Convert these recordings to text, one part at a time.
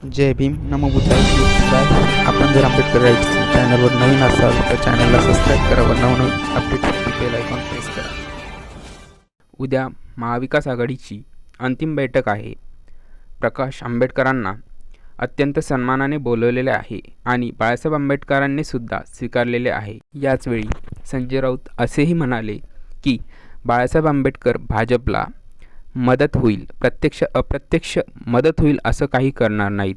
जय भीम नमो बुद्धाय आपण जर आंबेडकर राईट्स चॅनलवर नवीन असाल तर चॅनलला सबस्क्राईब करा व नवनवीन अपडेटसाठी बेल आयकॉन प्रेस करा. उद्या महाविकास आघाडीची अंतिम बैठक आहे. प्रकाश आंबेडकरांना अत्यंत सन्मानाने बोलवलेले आहे आणि बाळासाहेब आंबेडकरांनी सुद्धा स्वीकारलेले आहे. याचवेळी संजय राऊत असेही म्हणाले की बाळासाहेब आंबेडकर भाजपला मदत होईल. प्रत्यक्ष अप्रत्यक्ष मदत होईल असं काही करणार नाहीत.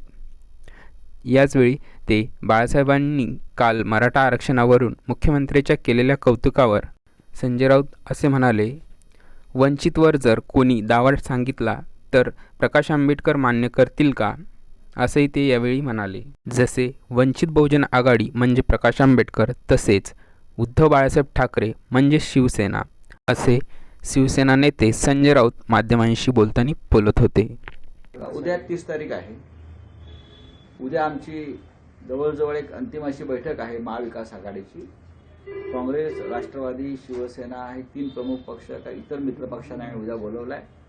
याचवेळी ते बाळासाहेबांनी काल मराठा आरक्षणावरून मुख्यमंत्र्याच्या केलेल्या कौतुकावर संजय राऊत असे म्हणाले वंचितवर जर कोणी दावा सांगितला तर प्रकाश आंबेडकर मान्य करतील का? असंही ते यावेळी म्हणाले. जसे वंचित बहुजन आघाडी म्हणजे प्रकाश आंबेडकर तसेच उद्धव बाळासाहेब ठाकरे म्हणजे शिवसेना. असे शिवसेना नेते संजय राऊत माध्यमांशी बोलताना बोलत होते. उद्या तीस तारीख आहे. उद्या आमची जवळजवळ एक अंतिम अशी बैठक आहे महाविकास आघाडीची. काँग्रेस राष्ट्रवादी शिवसेना हे तीन प्रमुख पक्ष काही इतर मित्र पक्षांना आम्ही उद्या बोलवलाय. आहे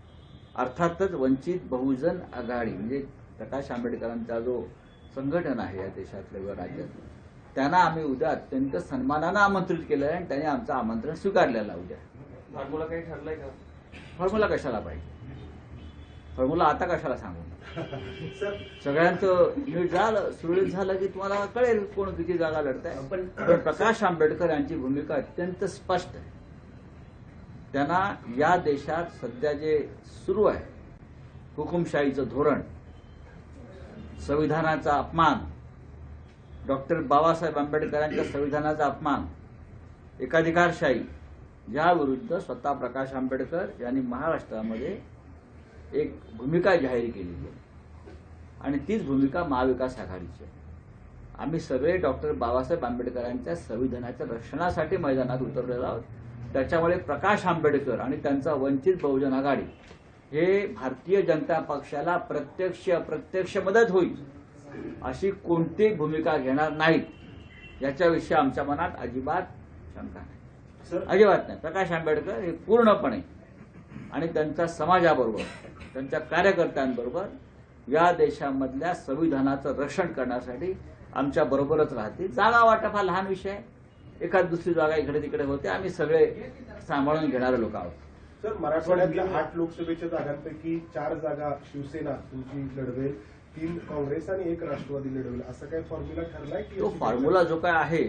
अर्थातच वंचित बहुजन आघाडी म्हणजे प्रकाश आंबेडकरांचा जो संघटन आहे या देशातलं किंवा राज्यात त्यांना आम्ही उद्या अत्यंत सन्मानानं आमंत्रित केलं आहे आणि त्यांनी आमचं आमंत्रण स्वीकारलेलं उद्या. फॉर्म्युला काही ठरलाय का? फॉर्म्युला कशाला पाहिजे? फॉर्म्युला आता कशाला सांगू? सगळ्यांचं नीट झालं सुरळीत झालं की तुम्हाला कळेल कोण किती जागा लढताय. पण पण प्रकाश आंबेडकर यांची भूमिका अत्यंत स्पष्ट आहे. त्यांना या देशात सध्या जे सुरू आहे हुकुमशाहीचं धोरण संविधानाचा अपमान डॉक्टर बाबासाहेब आंबेडकरांच्या संविधानाचा अपमान एकाधिकारशाही ज्याविरुद्ध स्वतः प्रकाश आंबेडकर यांनी महाराष्ट्रामध्ये एक भूमिका जाहीर केलेली आहे. आणि तीच भूमिका महाविकास आघाडीची आहे. आम्ही सगळे डॉक्टर बाबासाहेब आंबेडकरांच्या संविधानाच्या रक्षणासाठी मैदानात उतरलेलो आहोत. त्याच्यामुळे प्रकाश आंबेडकर आणि त्यांचा वंचित बहुजन आघाडी हे भारतीय जनता पक्षाला प्रत्यक्ष अप्रत्यक्ष मदत होईल अशी कोणतीही भूमिका घेणार नाहीत. याच्याविषयी आमच्या मनात अजिबात शंका नाही. अजिबात नाही. प्रकाश आंबेडकर हे पूर्णपणे आणि त्यांच्या समाजाबरोबर त्यांच्या कार्यकर्त्यांबरोबर या देशामधल्या संविधानाचं रक्षण करण्यासाठी आमच्या बरोबरच राहतील. जागा वाटप हा लहान विषय आहे. एखाद दुसरी जागा इकडे तिकडे होते. आम्ही सगळे सांभाळून घेणारे लोक आहोत. सर मराठवाड्यातल्या आठ लोकसभेच्या जागांपैकी चार जागा शिवसेना तुमची लढवेल तीन काँग्रेस आणि एक राष्ट्रवादी लढवेल. असं काही फॉर्म्युला ठरलाय की तो फॉर्म्युला जो काय आहे.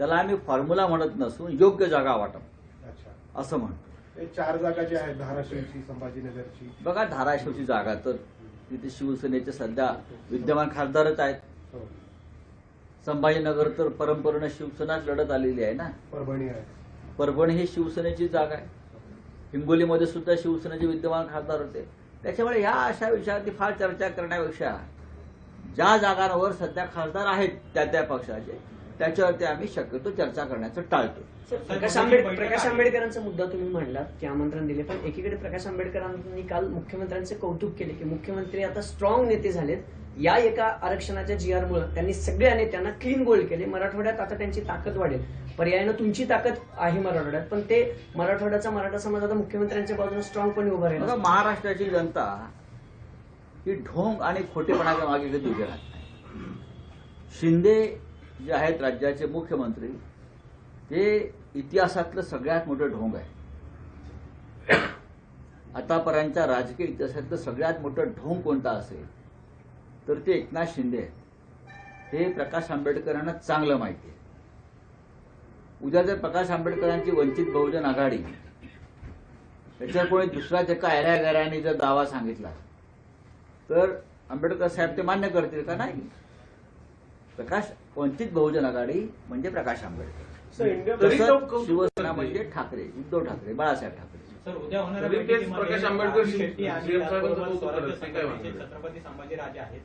त्याला आम्ही फॉर्म्युला म्हणत नसून योग्य जागा वाटप. असं म्हणतो. चार जागा ज्या आहेत धाराशिवची संभाजीनगरची. बघा धाराशिवची जागा तर तिथे शिवसेनेचे सध्या विद्यमान खासदारच आहेत. हो. संभाजीनगर तर परंपरेनं शिवसेनाच लढत आलेली आहे ना? परभणी आहे. परभणी ही शिवसेनेची जागा आहे. हिंगोलीमध्ये सुद्धा शिवसेनेचे विद्यमान खासदार होते. त्याच्यामुळे ह्या अशा विषयावरती फार चर्चा करण्यापेक्षा ज्या जागांवर सध्या खासदार आहेत त्या त्या पक्षाचे त्याच्यावरती आम्ही शक्यतो चर्चा करण्याचं टाळतो. प्रकाश आंबेडकर प्रकाश आंबेडकरांचा मुद्दा तुम्ही मांडलात की आमंत्रण दिले पण एकीकडे प्रकाश आंबेडकरांनी काल मुख्यमंत्र्यांचे कौतुक केले की मुख्यमंत्री आता स्ट्रॉंग नेते झालेत. या एका आरक्षणाच्या जी आर मुळे त्यांनी सगळ्या नेत्यांना क्लीन गोल्ड केले. मराठवाड्यात आता त्यांची ताकद वाढेल. पर्यायानं तुमची ताकद आहे मराठवाड्यात पण ते मराठवाड्याचा मराठा समाज आता मुख्यमंत्र्यांच्या बाजूने स्ट्रॉंगपणे उभा बघा राहील महाराष्ट्राची जनता ही ढोंग आणि खोटेपणाच्या मागे कधी उभी राहत नाही? शिंदे जे आहेत राज्याचे मुख्यमंत्री ते इतिहासातलं सगळ्यात मोठं ढोंग आहे. आतापर्यंतच्या राजकीय इतिहासातलं सगळ्यात मोठं ढोंग कोणता असेल तर ते एकनाथ शिंदे आहेत. हे प्रकाश आंबेडकरांना चांगलं माहिती आहे. उद्या जर प्रकाश आंबेडकरांची वंचित बहुजन आघाडी त्याच्यावर कोणी दुसरा एका ऐऱ्यागऱ्याने जर दावा सांगितला तर आंबेडकर साहेब ते मान्य करतील का? नाही. प्रकाश वंचित बहुजन आघाडी म्हणजे प्रकाश आंबेडकर. सर इंडिया तसंच शिवसेना म्हणजे ठाकरे उद्धव ठाकरे बाळासाहेब ठाकरे. सर उद्या बैठकीमध्ये प्रकाश आंबेडकर? छत्रपती संभाजीराजे आहेत.